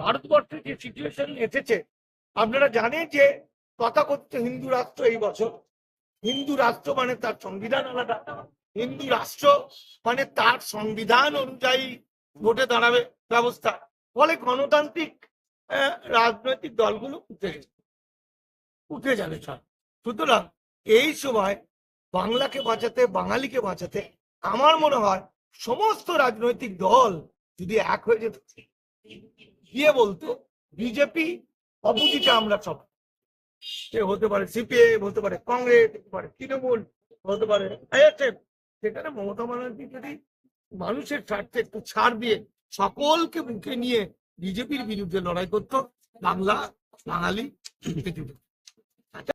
ভারতবর্ষে যে সিচুয়েশন এসেছে, আপনারা জানেন যে তথাকথিত হিন্দু রাষ্ট্র এই বছর, হিন্দু রাষ্ট্র মানে তার সংবিধান আলাদা, হিন্দু রাষ্ট্র মানে তার সংবিধান অনুযায়ী ভোটে দাঁড়াবে ব্যবস্থা, ফলে গণতান্ত্রিক রাজনৈতিক দলগুলো উঠে উঠে যাবে সব। সুতরাং এই সময় বাংলাকে বাঁচাতে, বাঙালিকে বাঁচাতে আমার মনে হয় সমস্ত রাজনৈতিক দল যদি এক হয়ে যেত গিয়ে বলতো বিজেপি অপোজিটে আমরা সব। সে হতে পারে সিপিএম হতে পারে কংগ্রেস হতে পারে তৃণমূল হতে পারে সেখানে মমতা ব্যানার্জি যদি মানুষের স্বার্থে একটু ছাড় দিয়ে সকলকে মুখে নিয়ে বিজেপির বিরুদ্ধে লড়াই করতো বাংলা বাঙালি আচ্ছা,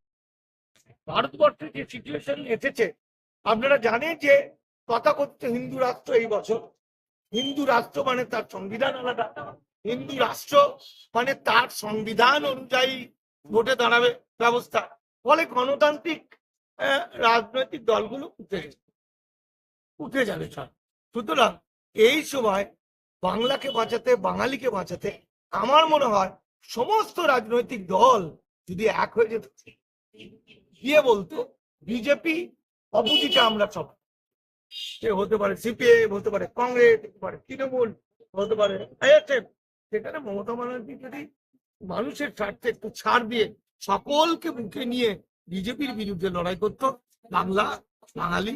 ভারতবর্ষে যে সিচুয়েশন এসেছে আপনারা জানেন যে তথাকথিত হিন্দু রাষ্ট্র এই বছর হিন্দু রাষ্ট্র মানে তার সংবিধান আলাদা। হিন্দু রাষ্ট্র মানে তার সংবিধান অনুযায়ী ভোটে দাঁড়াবে ব্যবস্থা। ফলে গণতান্ত্রিক রাজনৈতিক দলগুলো উঠে উঠে যাবে সব। সুতরাং এই সময় বাংলাকে বাঁচাতে, বাঙালিকে বাঁচাতে আমার মনে হয় সমস্ত রাজনৈতিক দল যদি এক হয়ে যেত, গিয়ে বলতো, বিজেপি অপোজিটে আমরা সব সে হতে পারে সিপিএম হতে পারে কংগ্রেস, হতে পারে তৃণমূল, হতে পারে সেখানে মমতা ব্যানার্জি যদি মানুষের স্বার্থে একটু ছাড় দিয়ে সকলকে মুখে নিয়ে বিজেপির বিরুদ্ধে লড়াই করত, বাংলা, বাঙালি